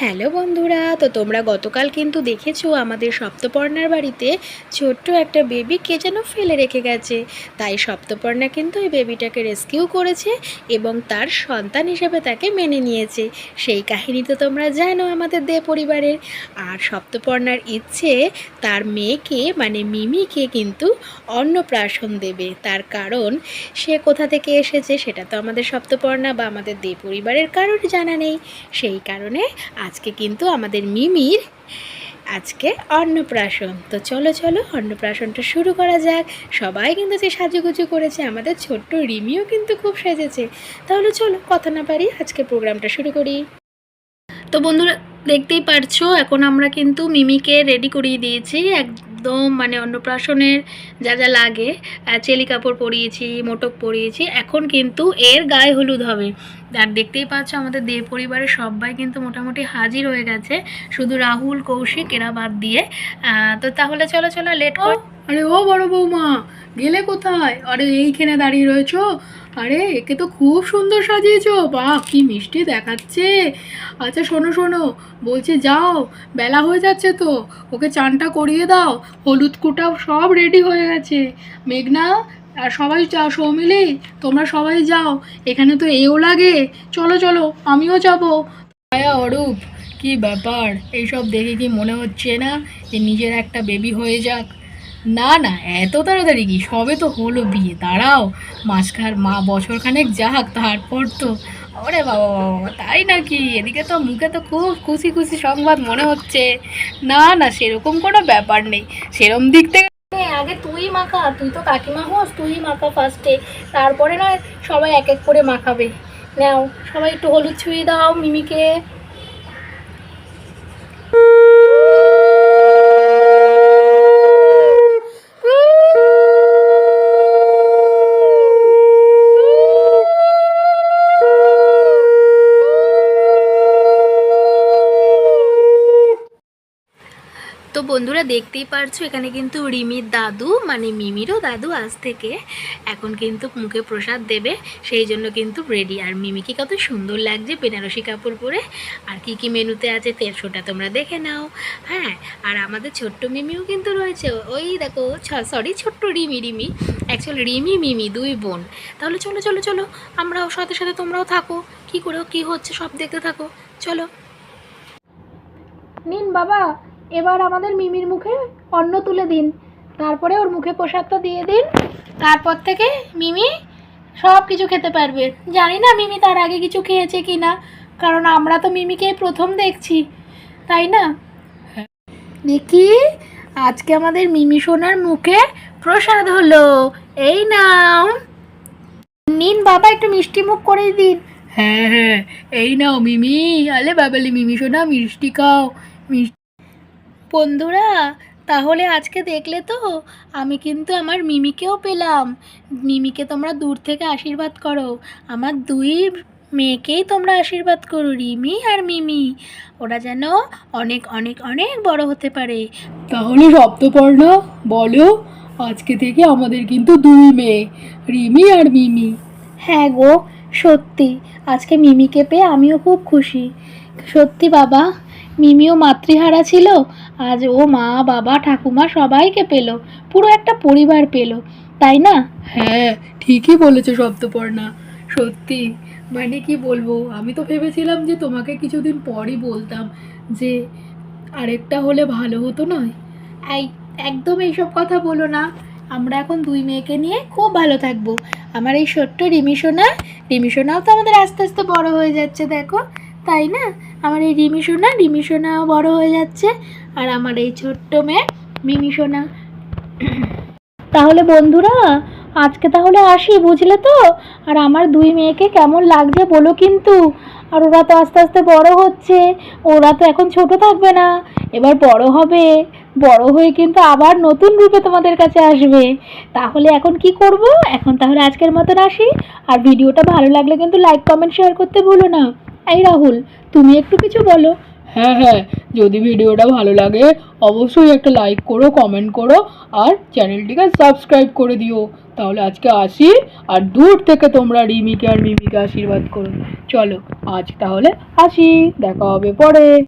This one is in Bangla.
হ্যালো বন্ধুরা, তো তোমরা গতকাল কিন্তু দেখেছ আমাদের সপ্তপর্ণার বাড়িতে ছোট্ট একটা বেবি কে যেন ফেলে রেখে গেছে। তাই সপ্তপর্ণা কিন্তু ওই বেবিটাকে রেস্কিউ করেছে এবং তার সন্তান হিসেবে তাকে মেনে নিয়েছে। সেই কাহিনী তো তোমরা জানো আমাদের দে পরিবারের। আর সপ্তপর্ণার ইচ্ছে তার মেয়েকে মানে মিমিকে কিন্তু অন্নপ্রাশন দেবে। তার কারণ সে কোথা থেকে এসেছে সেটা তো আমাদের সপ্তপর্ণা বা আমাদের দে পরিবারের কারোর জানা নেই। সেই কারণে আজকে কিন্তু আমাদের মিমির আজকে অন্নপ্রাশন। তো চলো চলো, অন্নপ্রাশনটা শুরু করা যাক। সবাই কিন্তু যে সাজুগুজু করেছে, আমাদের ছোট্ট রিমিও কিন্তু খুব সেজেছে। তাহলে চলো, কথা না পারি আজকে প্রোগ্রামটা শুরু করি। তো বন্ধুরা, দেখতেই পারছ, এখন আমরা কিন্তু মিমিকে রেডি করিয়ে দিয়েছি। একদম মানে অন্নপ্রাশনের যা যা লাগে চেলি কাপড় পরিয়েছি মোটক পরিয়েছি এখন কিন্তু এর গায়ে হলুদ হবে। আর দেখতেই পাচ্ছ আমাদের দেব পরিবারের সবাই কিন্তু মোটামুটি হাজির হয়ে গেছে শুধু রাহুল কৌশিক এরা বাদ দিয়ে। তো তাহলে চলো চলো লেট কর। আরে ও বড় বৌমা গেলে কোথায়? আরে এইখানে দাঁড়িয়ে রয়েছো? আরে, একে তো খুব সুন্দর সাজিয়েছো। বাহ, কি মিষ্টি দেখাচ্ছে। আচ্ছা শোনো শোনো, বলছি যাও, বেলা হয়ে যাচ্ছে তো, ওকে চানটা করিয়ে দাও, হলুদ কুটাও সব রেডি হয়ে গেছে। মেঘনা আর সবাই যাও সৌমিলি, তোমরা সবাই যাও, এখানে তো এও লাগে। চলো চলো, আমিও যাব। আয়া অরূপ, কি ব্যাপার? এইসব দেখে কি মনে হচ্ছে না? যে নিজের একটা বেবি হয়ে যাক। না না, এত তাড়াতাড়ি কি? সবে তো হলো বিয়ে। দাঁড়াও, মাসখার, মা, বছরখানেক যাক, তারপর তো। ওরে বাবা বাবা তাই নাকি? এদিকে তো মুখে তো খুব খুশি খুশি সংবাদ মনে হচ্ছে। না না, সেরকম কোনো ব্যাপার নেই। সেরম দিক থেকে আগে তুই মাখা, তুই তো কাকিমা হোস, তুই মাখা ফার্স্টে তারপরে না সবাই এক এক করে মাখাবে। নাও, সবাই একটু হলুদ ছুঁয়ে দাও মিমিকে। বন্ধুরা দেখতেই পারছ, এখানে কিন্তু রিমির দাদু মানে মিমিরও দাদু আজ থেকে এখন কিন্তু মুখে প্রসাদ দেবে, সেই জন্য কিন্তু রেডি আর মিমিকে কত সুন্দর লাগছে বেনারসি কাপড় পরে। আর কি কি মেনুতে আছে তেরশোটা তোমরা দেখে নাও। হ্যাঁ আর আমাদের ছোট্ট মিমিও কিন্তু রয়েছে। ওই দেখো সরি ছোট্ট রিমি রিমি। অ্যাকচুয়ালি রিমি, মিমি, দুই বোন। তাহলে চলো চলো চলো, আমরাও সাথে সাথে তোমরাও থাকো। কি করে, কি হচ্ছে সব দেখতে থাকো। চলো। নিন বাবা এবার আমাদের মিমির মুখে অন্ন তুলে দিন। তারপরে ওর মুখে প্রসাদটা দিয়ে দিন। তারপর থেকে মিমি সব কিছু খেতে পারবে। জানি না মিমি তার আগে কিছু খেয়েছে কি না কারণ আমরা তো মিমিকে প্রথম দেখছি, তাই না? দেখি আজকে আমাদের মিমি সোনার মুখে প্রসাদ হলো। এই নাও। নিন বাবা, একটু মিষ্টি মুখ করে দিন। হ্যাঁ হ্যাঁ এই নাও মিমি। আলে বাবালি, মিমি শোনা মিষ্টি খাও। মিষ্টি বন্ধুরা, তাহলে আজকে দেখলে তো, আমি কিন্তু আমার মিমিকেও পেলাম। মিমিকে তোমরা দূর থেকে আশীর্বাদ করো। আমার দুই মেয়েকেই তোমরা আশীর্বাদ করো, রিমি আর মিমি। ওরা যেন অনেক অনেক অনেক বড় হতে পারে। তাহলে সপ্তপর্ণা বলো, আজকে থেকে আমাদের কিন্তু দুই মেয়ে, রিমি আর মিমি। হ্যাঁ গো, সত্যি। আজকে মিমিকে পেয়ে আমিও খুব খুশি। সত্যি বাবা, মিমিও মাতৃহারা ছিল আজ ও মা বাবা ঠাকুমা সবাইকে পেল পুরো একটা পরিবার পেল তাই না? হ্যাঁ ঠিকই বলেছ সপ্তপর্ণা সত্যি। মানে কি বলব আমি তো ভেবেছিলাম যে তোমাকে কিছুদিন পরই বলতাম যে আরেকটা হলে ভালো হতো নয় এই একদম এইসব কথা বলো না। আমরা এখন দুই মেয়েকে নিয়ে খুব ভালো থাকব। আমার এই ছোট্ট রিমিশোনা রিমিশোনাও তো আমাদের আস্তে আস্তে বড় হয়ে যাচ্ছে দেখো। তাই না? আমার এই রিমিশোনা রিমিশোনাও বড় হয়ে যাচ্ছে। আর আমার এই ছোট্ট মেয়ে মিমিশোনা তাহলে বন্ধুরা, আজকে তাহলে আসি, বুঝলে তো? আর আমার দুই মেয়েকে কেমন লাগছে বলো কিন্তু। আর ওরা তো আস্তে আস্তে বড় হচ্ছে। ওরা তো এখন ছোট থাকবে না। এবার বড় হবে। বড় হয়ে কিন্তু আবার নতুন রূপে তোমাদের কাছে আসবে। তাহলে এখন কি করব? এখন তাহলে আজকের মতন আসি। আর ভিডিওটা ভালো লাগলে কিন্তু লাইক কমেন্ট শেয়ার করতে ভুলো না। এই রাহুল, তুমি একটু কিছু বলো। হ্যাঁ হ্যাঁ যদি ভিডিওটা ভালো লাগে, অবশ্যই একটা লাইক করো কমেন্ট করো, আর চ্যানেলটিকে সাবস্ক্রাইব করে দিও। তাহলে আজকে আসি, আর দূর থেকে তোমরা রিমিকে আর মিমিকে আশীর্বাদ করো। চলো, আজ তাহলে আসি, দেখা হবে পরে।